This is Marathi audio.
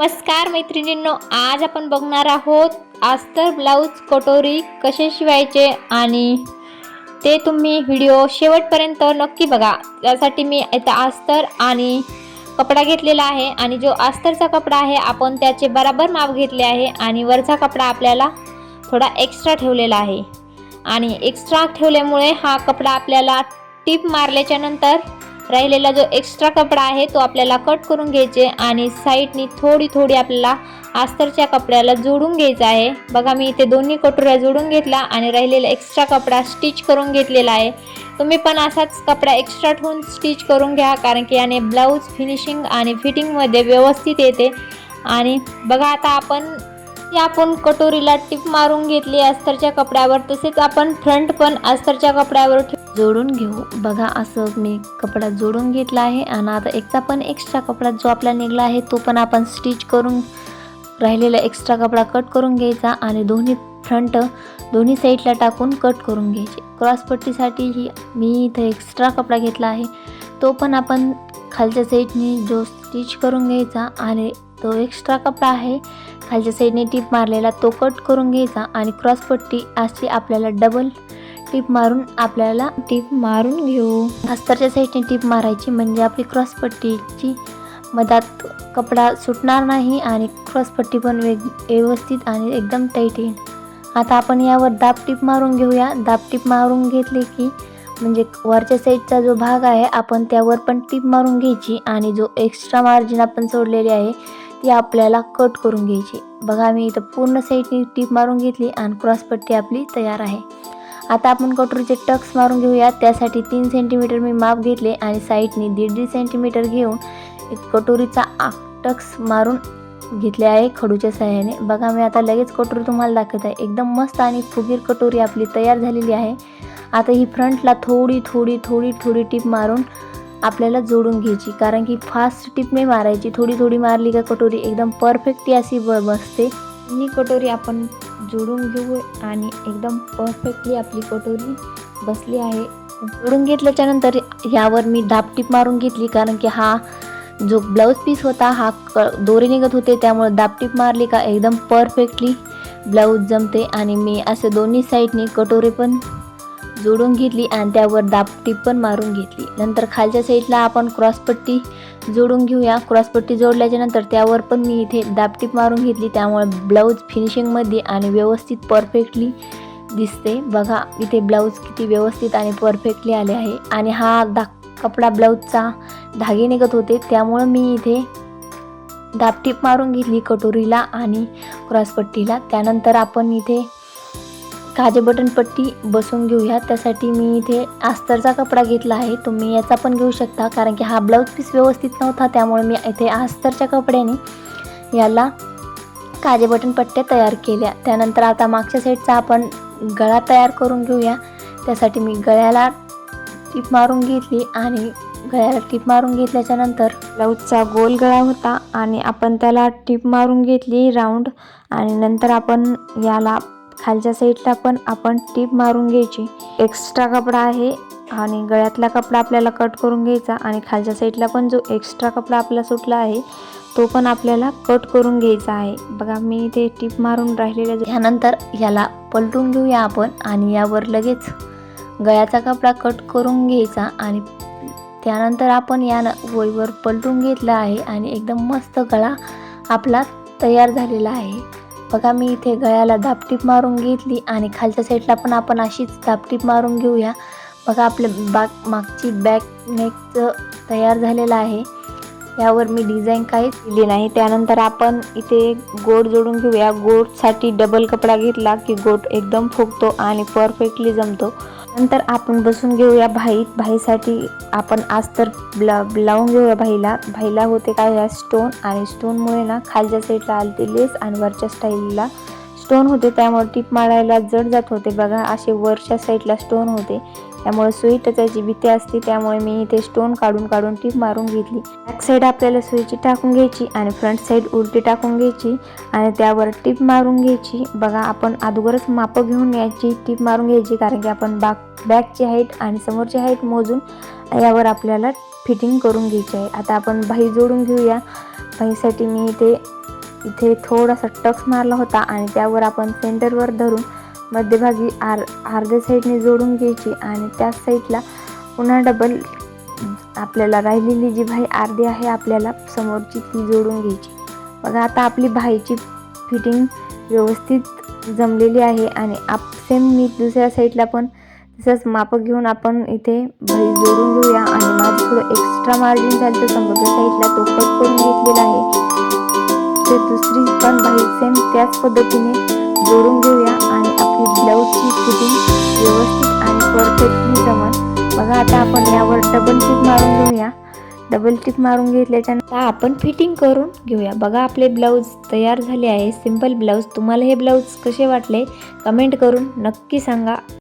नमस्कार मैत्रिणींनो आज आपण बघणार आहोत अस्तर ब्लाऊज कटोरी कसे शिवायचे आणि ते तुम्ही व्हिडिओ शेवटपर्यंत नक्की बघा. त्यासाठी मी इथं अस्तर आणि कपडा घेतलेला आहे आणि जो अस्तरचा कपडा आहे आपण त्याचे बराबर माप घेतले आहे आणि वरचा कपडा आपल्याला थोडा एक्स्ट्रा ठेवलेला आहे. आणि एक्स्ट्रा ठेवल्यामुळे हा कपडा आपल्याला टीप मारल्याच्यानंतर राहिलेला जो एक्स्ट्रा कपडा आहे तो आपल्याला कट करून घ्यायचे आणि साईडनी थोडी थोडी आपल्याला अस्तरच्या कपड्याला जोडून घ्यायचं आहे. बघा मी इथे दोन्ही कटोऱ्या जोडून घेतला आणि राहिलेला एक्स्ट्रा कपडा स्टिच करून घेतलेला आहे. तुम्ही पण असाच कपडा एक्स्ट्रा ठेवून स्टिच करून घ्या कारण की याने ब्लाऊज फिनिशिंग आणि फिटिंगमध्ये व्यवस्थित येते. आणि बघा आता आपण ती आपण कटोरीला टिप मारून घेतली अस्तरच्या कपड्यावर तसेच आपण फ्रंट पण अस्तरच्या कपड्यावर जोडून घेऊ. बघा असं मी कपडा जोडून घेतला आहे आणि आता एकचा पण एक्स्ट्रा कपडा जो आपला निघाला आहे तो पण आपण स्टिच करून राहिलेला एक्स्ट्रा कपडा कट करून घ्यायचा आणि दोन्ही फ्रंट दोन्ही साईडला टाकून कट करून घ्यायचे. क्रॉसपट्टीसाठी ही मी इथं एक्स्ट्रा कपडा घेतला आहे. तो पण आपण खालच्या साईडनी जो स्टिच करून घ्यायचा आणि तो एक्स्ट्रा कपडा आहे खालच्या साईडने टीप मारलेला तो कट करून घ्यायचा आणि क्रॉसपट्टी अशी आपल्याला डबल टीप मारून आपल्याला टीप मारून घेऊ. अस्तरच्या साईडने टीप मारायची म्हणजे आपली क्रॉसपट्टीची मधात कपडा सुटणार नाही आणि क्रॉसपट्टी पण वेग व्यवस्थित आणि एकदम टाईट येईल. आता आपण यावर दाब टीप मारून घेऊया. दाब टीप मारून घेतली की म्हणजे वरच्या साईडचा जो भाग आहे आपण त्यावर पण टीप मारून घ्यायची आणि जो एक्स्ट्रा मार्जिन आपण सोडलेली आहे ती आपल्याला कट करून घ्यायची. बघा मी इथं पूर्ण साईडनी टीप मारून घेतली आणि क्रॉसपट्टी आपली तयार आहे. आता आपण कटोरीचे टक्स मारून घेऊया. त्यासाठी तीन सेंटीमीटर मी माप घेतले आणि साईडने दीड दीड सेंटीमीटर घेऊन एक कटोरीचा टक्स मारून घेतले आहे खडूच्या सहाय्याने बघा मी आता लगेच कटोरी तुम्हाला दाखवत आहे. एकदम मस्त आणि फुगीर कटोरी आपली तयार झालेली आहे. आता ही फ्रंटला थोडी थोडी थोडी थोडी टीप मारून आपल्याला जोडून घ्यायची. कारण की फास्ट टीप नाही मारायची. थोडी थोडी मारली का कटोरी एकदम परफेक्टली अशी ब बसते. ही कटोरी आपण जोडून घेऊ आणि एकदम परफेक्टली आपली कटोरी बसली आहे. जोडून घेतल्याच्यानंतर ह्यावर मी दाबटीप मारून घेतली कारण की हा जो ब्लाऊज पीस होता हा क दोरी निघत होते त्यामुळे दाबटीप मारली का एकदम परफेक्टली ब्लाऊज जमते. आणि मी असे दोन्ही साईडनी कटोरी पण जोडून घेतली आणि त्यावर दाबटीप पण मारून घेतली. नंतर खालच्या साईडला आपण क्रॉसपट्टी जोडून घेऊया. क्रॉसपट्टी जोडल्याच्या नंतर त्यावर पण मी इथे दाबटीप मारून घेतली. त्यामुळे ब्लाऊज फिनिशिंगमध्ये आणि व्यवस्थित परफेक्टली दिसते. बघा इथे ब्लाऊज किती व्यवस्थित आणि परफेक्टली आले आहे. आणि हा दा कपडा ब्लाऊजचा धागे निघत होते. त्यामुळं मी इथे दाबटीप मारून घेतली कटोरीला आणि क्रॉसपट्टीला त्यानंतर आपण इथे खाजे बटन पट्टी बसून घेऊया. त्यासाठी मी इथे आस्तरचा कपडा घेतला आहे. तुम्ही याचा पण घेऊ शकता कारण की हा ब्लाऊज पीस व्यवस्थित नव्हता त्यामुळे मी इथे आस्तरच्या कपड्याने याला काजे बटन पट्ट्या तयार केल्या. त्यानंतर आता मागच्या साईडचा आपण गळा तयार करून घेऊया. त्यासाठी मी गळ्याला टीप मारून घेतली आणि गळ्याला टीप मारून घेतल्याच्या नंतर ब्लाऊजचा गोल गळा होता आणि आपण त्याला टीप मारून घेतली राऊंड आणि नंतर आपण याला खालच्या साईडला पण आपण टीप मारून घ्यायची. एक्स्ट्रा कपडा आहे आणि गळ्यातला कपडा आपल्याला कट करून घ्यायचा आणि खालच्या साईडला पण जो एक्स्ट्रा कपडा आपला सुटला आहे तो पण आपल्याला कट करून घ्यायचा आहे. बघा मी इथे टीप मारून राहिलेल्या ह्यानंतर याला पलटून घेऊया आपण आणि यावर लगेच गळ्याचा कपडा कट करून घ्यायचा आणि त्यानंतर आपण यानं वहीवर पलटून घेतला आहे आणि एकदम मस्त गळा आपला तयार झालेला आहे. बघा मी इथे गळ्याला दापटीप मारून घेतली आणि खालच्या साईडला पण आपण अशीच दापटीप मारून घेऊया. बघा आपल्या बाग मागची बॅक नेकचं तयार झालेलं आहे. यावर मी डिझाईन काहीच दिली नाही. त्यानंतर आपण इथे गोड जोडून घेऊया. गोडसाठी डबल कपडा घेतला की गोट एकदम फुगतो आणि परफेक्टली जमतो. नंतर आपण बसून घेऊया भाई. भाईसाठी आपण आज तर ब्ला लावून घेऊया भाईला. भाईला होते काय या स्टोन आणि स्टोनमुळे ना खालच्या साईडला आलती लेस आणि वरच्या स्टाईलला स्टोन होते त्यामुळे टीप मारायला जड जात होते. बघा असे वरच्या साईडला स्टोन होते. त्यामुळे सुई टचायची भीती असते त्यामुळे मी इथे स्टोन काढून काढून टीप मारून घेतली. बॅक साईड आपल्याला सुईची टाकून घ्यायची आणि फ्रंट साईड उलटी टाकून घ्यायची आणि त्यावर टीप मारून घ्यायची. बघा आपण अगोदरच मापं घेऊन यायची टीप मारून घ्यायची कारण की आपण बाक बॅकची हाईट आणि समोरची हाईट मोजून यावर आपल्याला फिटिंग करून घ्यायची आहे. आता आपण बाही जोडून घेऊया. बाहीसाठी मी इथे इथे थोडासा टक्स मारला होता आणि त्यावर आपण सेंटरवर धरून मध्यभागी आर अर्ध्या साईडने जोडून घ्यायची आणि त्याच साईडला पुन्हा डबल आपल्याला राहिलेली जी भाई अर्धी आहे आपल्याला समोरची ती जोडून घ्यायची. बघा आता आपली भाईची फिटिंग व्यवस्थित जमलेली आहे आणि आप सेम मी दुसऱ्या साईडला पण तसंच मापं घेऊन आपण इथे भाई जोडून घेऊया आणि माझं थोडं एक्स्ट्रा मार्जिन झालं तर समोरच्या साईडला तो कट करून घेतलेला आहे. दुसरी पण भाई सेम त्याच पद्धतीने जोडून घेऊया आणि आपली ब्लाऊजची फिटिंग व्यवस्थित आणि परफेक्टली जमल. बघा आता आपण यावर डबल टिक मारून घेऊया. डबल टिक मारून घेतल्याच्या आता आपण फिटिंग करून घेऊया. बघा आपले ब्लाऊज तयार झाले आहे. सिंपल ब्लाऊज तुम्हाला हे ब्लाऊज कसे वाटले? कमेंट करून नक्की सांगा.